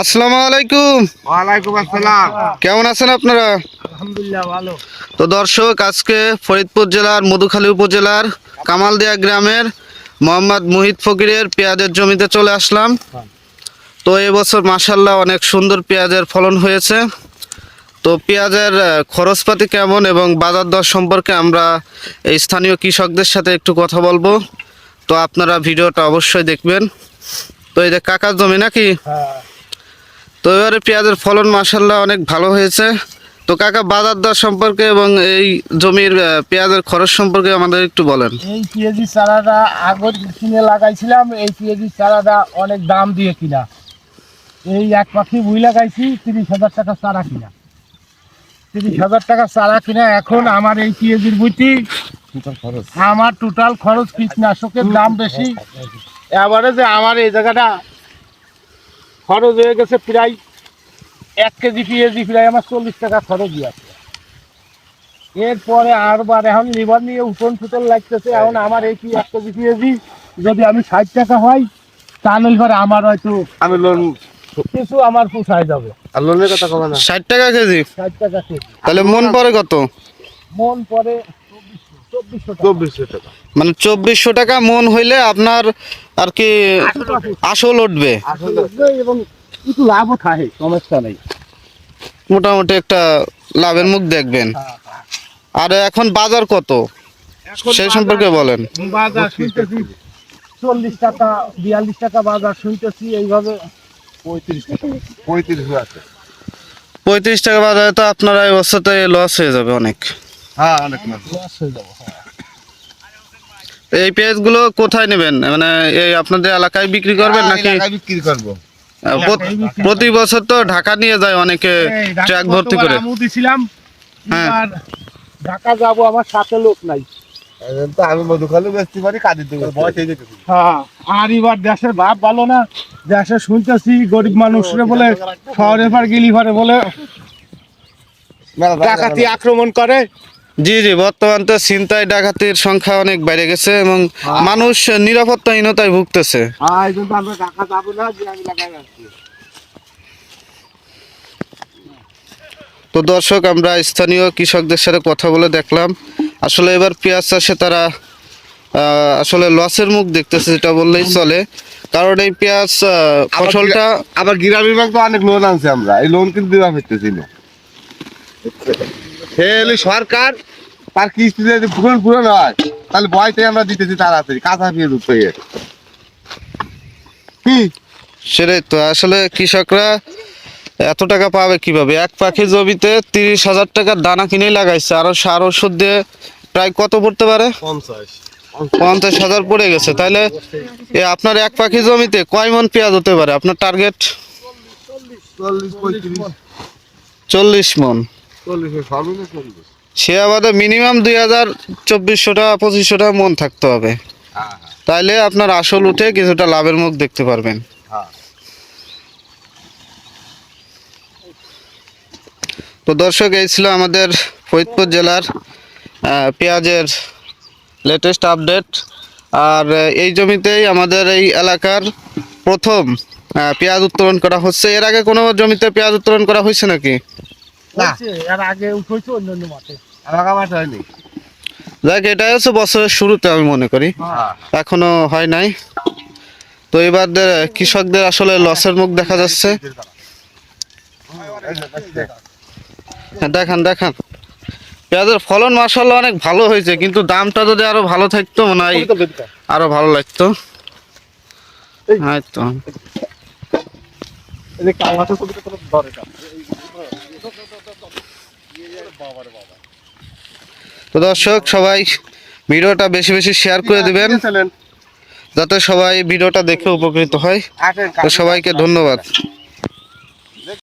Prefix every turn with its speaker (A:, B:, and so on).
A: আসসালামু আলাইকুম।
B: ওয়ালাইকুম আসসালাম।
A: কেমন আছেন আপনারা?
B: আলহামদুলিল্লাহ ভালো।
A: তো দর্শক আজকে ফরিদপুর জেলার মধুখালী উপজেলার কামালদিয়া গ্রামের মোহাম্মদ মুহিত ফকিরের পেঁয়াজের জমিতে চলে আসলাম। তো এবছর মাসাল্লাহ অনেক সুন্দর পেঁয়াজের ফলন হয়েছে। তো পেঁয়াজের খরচপাতি কেমন এবং বাজার দর সম্পর্কে আমরা এই স্থানীয় কৃষকদের সাথে একটু কথা বলব। তো আপনারা ভিডিওটা অবশ্যই দেখবেন। তো এই যে কাকার জমি নাকি?
B: হ্যাঁ।
A: তো এবারে পেঁয়াজের ফলন মাসাল্লাহ অনেক ভালো হয়েছে। তো কাকা বাজার দর সম্পর্কে এবং এই জমির পেঁয়াজের খরচ সম্পর্কে আমাদের একটু বলেন।
B: এই পেঁয়াজি চারাটা আগর কিনে লাগাইছিলাম এই পিএজি চারাটা অনেক দাম দিয়ে কিনা। এই এক পাখি বুই লাগাইছি তিরিশ হাজার টাকা চারা কিনা। তিরিশ হাজার টাকা চারা কিনা এখন আমার এই পিএজির বুইটি আমার টোটাল খরচ কীটনাশকের দাম বেশি। এবারে যে আমার এই জায়গাটা খরচ হয়ে গেছে প্রায় এক কেজি পিএজি প্রায় আমার চল্লিশ টাকা খরচ আছে। এরপরে আরবার এখন লিভার নিয়ে উঠন ফুটন লাগতেছে এখন আমার এই কি এক কেজি পিএজি যদি আমি ষাট টাকা হয় তাহলে এবার আমার হয়তো
C: আমি লোন
B: কিছু আমার পোষায় যাবে।
C: আর লোনের কথা কবে না।
A: ষাট টাকা কেজি?
B: ষাট টাকা কেজি।
A: তাহলে মন পরে কত?
B: মন পরে চব্বিশশো টাকা।
A: মানে চব্বিশশো টাকা মন হইলে আপনার আর কি আসল উঠবে।
B: এবং একটু লাভও থাকে সমস্যা নেই।
A: মোটামুটি একটা লাভের মুখ দেখবেন। আর এখন বাজার কত? সেই সম্পর্কে বলেন।
B: বাজার শুনতেছি চল্লিশ টাকা বিয়াল্লিশ টাকা বাজার শুনতেছি এইভাবে
C: পঁয়ত্রিশ টাকা। পঁয়ত্রিশ আছে।
A: পঁয়ত্রিশ টাকা বাজারে তো আপনারা এই বছরতে লস হয়ে যাবে অনেক।
C: হ্যাঁ অনেক
B: লস হয়ে যাব হ্যাঁ।
A: এই পেঁয়াজগুলো কোথায় নেবেন? মানে এই আপনাদের এলাকায় বিক্রি করবেন
C: হ্যাঁ,
A: নাকি?
C: বিক্রি করব।
A: প্রতি বছর তো ঢাকা নিয়ে যায় অনেকে ট্রাক ভর্তি করে।
B: দিছিলাম
A: হ্যাঁ।
B: ঢাকা যাব আমার সাথে লোক নাই।
C: তো আমি মধুখালী বেচতে পারি কাঁদিতে বয়স হ্যাঁ
B: আর এবার দেশের ভাব ভালো না দেশে শুনতেছি গরিব মানুষরে বলে শহরে পার গেলি পারে বলে ডাকাতি আক্রমণ করে।
A: জি জি বর্তমান তো ছিনতাই ডাকাতির সংখ্যা অনেক বেড়ে গেছে এবং মানুষ নিরাপত্তাহীনতায় ভুগতেছে। তো দর্শক আমরা স্থানীয় কৃষকদের সাথে কথা বলে দেখলাম। আসলে এবার পেঁয়াজ চাষে তারা আহ, আসলে লসের মুখ দেখতেছে যেটা বললেই চলে। কারণ এই পেঁয়াজ ফসলটা
C: আবার গ্রামীণ ব্যাংক তো অনেক লোন আনছে আমরা। এই লোন কিন্তু দেওয়া হইতেছি না। সে সরকার তার কিস্তি যদি পূরণ পূরণ হয় তাহলে বয়সে আমরা দিতেছি তাড়াতাড়ি কাঁচা ফিরে রূপ হয়ে।
A: সেটাই তো আসলে কৃষকরা এত টাকা পাবে কীভাবে? এক পাখি জমিতে তিরিশ হাজার টাকার দানা কিনেই লাগাইছে আরও সার ওষুধ দিয়ে প্রায় কত পড়তে পারে?
C: পঞ্চাশ।
A: হাজার পড়ে গেছে তাহলে এ আপনার এক পাখি জমিতে কয় মন পেঁয়াজ হতে পারে? আপনার টার্গেট
C: চল্লিশ
A: মন। সে আবাদে মিনিমাম দুই হাজার চব্বিশশো টাকা পঁচিশশো টাকা মন থাকতে হবে।
C: হ্যাঁ
A: তাইলে আপনার আসল উঠে কিছুটা লাভের মুখ দেখতে পারবেন।
C: হ্যাঁ।
A: তো দর্শক এই ছিল আমাদের ফরিদপুর জেলার পেঁয়াজের লেটেস্ট আপডেট আর এই জমিতেই আমাদের এই এলাকার প্রথম পেঁয়াজ উত্তোলন করা হচ্ছে। এর আগে কোনো জমিতে পেঁয়াজ উত্তোলন করা হয়েছে নাকি?
B: এর আগে উঠেছে অন্য অন্য মাঠে
C: এলাকা মাঠ হয়নি?
A: যাক এটাই হচ্ছে বছরের শুরুতে আমি মনে করি।
C: হ্যাঁ।
A: এখনও হয় নাই। তো এবার কৃষকদের আসলে লসের মুখ দেখা যাচ্ছে। হ্যাঁ, দেখান দেখান। পেঁয়াজের ফলন মাসাল্লাহ অনেক ভালো হয়েছে কিন্তু দামটা যদি আরও ভালো থাকতো মনে হয় আরও ভালো লাগতো। হয়তো তো দর্শক সবাই ভিডিওটা বেশি বেশি শেয়ার করে দিবেন। যাতে সবাই ভিডিওটা দেখে উপকৃত হয়। তো সবাইকে ধন্যবাদ।